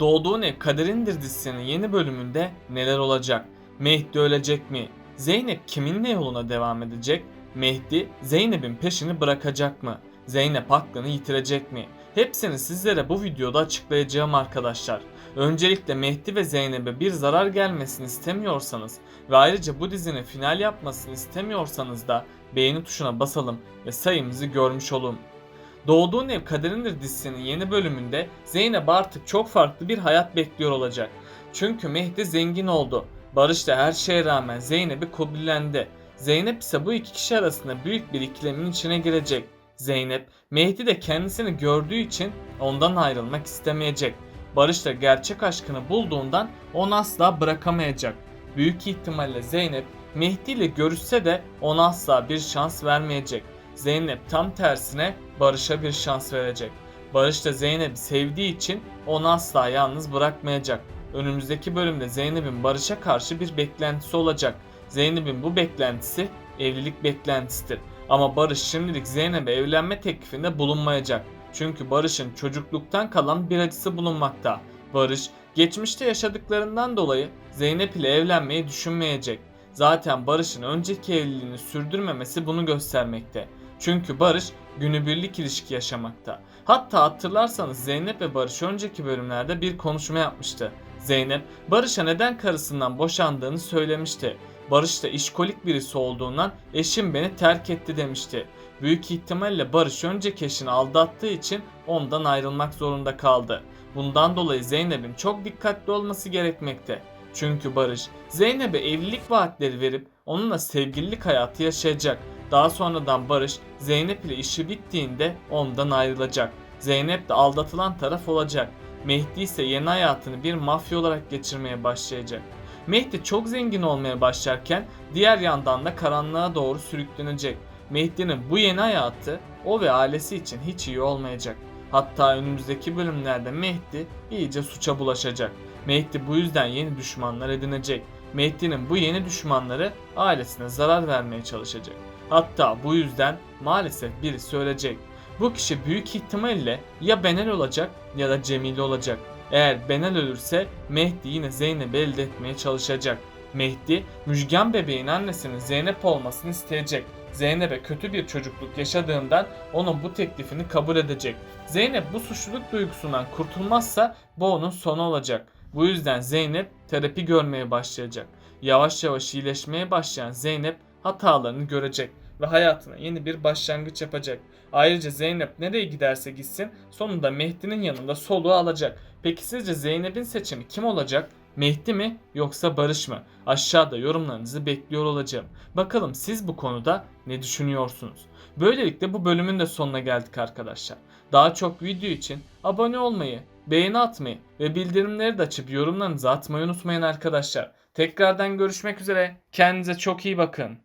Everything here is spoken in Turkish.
Doğduğun Ev Kaderindir dizisinin yeni bölümünde neler olacak? Mehdi ölecek mi? Zeynep kiminle yoluna devam edecek? Mehdi Zeynep'in peşini bırakacak mı? Zeynep aklını yitirecek mi? Hepsini sizlere bu videoda açıklayacağım arkadaşlar. Öncelikle Mehdi ve Zeynep'e bir zarar gelmesini istemiyorsanız ve ayrıca bu dizinin final yapmasını istemiyorsanız da beğeni tuşuna basalım ve sayımızı görmüş olun. Doğduğun Ev Kaderindir dizisinin yeni bölümünde Zeynep artık çok farklı bir hayat bekliyor olacak. Çünkü Mehdi zengin oldu. Barış da her şeye rağmen Zeynep'i kabullendi. Zeynep ise bu iki kişi arasında büyük bir ikilemin içine girecek. Zeynep, Mehdi de kendisini gördüğü için ondan ayrılmak istemeyecek. Barış da gerçek aşkını bulduğundan onu asla bırakamayacak. Büyük ihtimalle Zeynep Mehdi ile görüşse de ona asla bir şans vermeyecek. Zeynep tam tersine Barış'a bir şans verecek. Barış da Zeynep'i sevdiği için onu asla yalnız bırakmayacak. Önümüzdeki bölümde Zeynep'in Barış'a karşı bir beklentisi olacak. Zeynep'in bu beklentisi evlilik beklentisidir. Ama Barış şimdilik Zeynep'e evlenme teklifinde bulunmayacak. Çünkü Barış'ın çocukluktan kalan bir acısı bulunmakta. Barış, geçmişte yaşadıklarından dolayı Zeynep ile evlenmeyi düşünmeyecek. Zaten Barış'ın önceki evliliğini sürdürmemesi bunu göstermekte. Çünkü Barış günübirlik ilişki yaşamakta. Hatta hatırlarsanız Zeynep ve Barış önceki bölümlerde bir konuşma yapmıştı. Zeynep, Barış'a neden karısından boşandığını söylemişti. Barış da işkolik birisi olduğundan eşim beni terk etti demişti. Büyük ihtimalle Barış önceki eşini aldattığı için ondan ayrılmak zorunda kaldı. Bundan dolayı Zeynep'in çok dikkatli olması gerekmekte. Çünkü Barış Zeynep'e evlilik vaatleri verip onunla sevgililik hayatı yaşayacak. Daha sonradan Barış Zeynep ile işi bittiğinde ondan ayrılacak. Zeynep de aldatılan taraf olacak. Mehdi ise yeni hayatını bir mafya olarak geçirmeye başlayacak. Mehdi çok zengin olmaya başlarken diğer yandan da karanlığa doğru sürüklenecek. Mehdi'nin bu yeni hayatı o ve ailesi için hiç iyi olmayacak. Hatta önümüzdeki bölümlerde Mehdi iyice suça bulaşacak. Mehdi bu yüzden yeni düşmanlar edinecek. Mehdi'nin bu yeni düşmanları ailesine zarar vermeye çalışacak. Hatta bu yüzden maalesef birisi ölecek. Bu kişi büyük ihtimalle ya Benel olacak ya da Cemile olacak. Eğer Benel ölürse Mehdi yine Zeynep'i elde etmeye çalışacak. Mehdi, Müjgan bebeğin annesinin Zeynep olmasını isteyecek. Zeynep'e kötü bir çocukluk yaşadığından onun bu teklifini kabul edecek. Zeynep bu suçluluk duygusundan kurtulmazsa bu onun sonu olacak. Bu yüzden Zeynep terapi görmeye başlayacak. Yavaş yavaş iyileşmeye başlayan Zeynep hatalarını görecek ve hayatına yeni bir başlangıç yapacak. Ayrıca Zeynep nereye giderse gitsin sonunda Mehdi'nin yanında soluğu alacak. Peki sizce Zeynep'in seçimi kim olacak? Mehdi mi yoksa Barış mı? Aşağıda yorumlarınızı bekliyor olacağım. Bakalım siz bu konuda ne düşünüyorsunuz? Böylelikle bu bölümün de sonuna geldik arkadaşlar. Daha çok video için abone olmayı, beğeni atmayı ve bildirimleri de açıp yorumlarınızı atmayı unutmayın arkadaşlar. Tekrardan görüşmek üzere. Kendinize çok iyi bakın.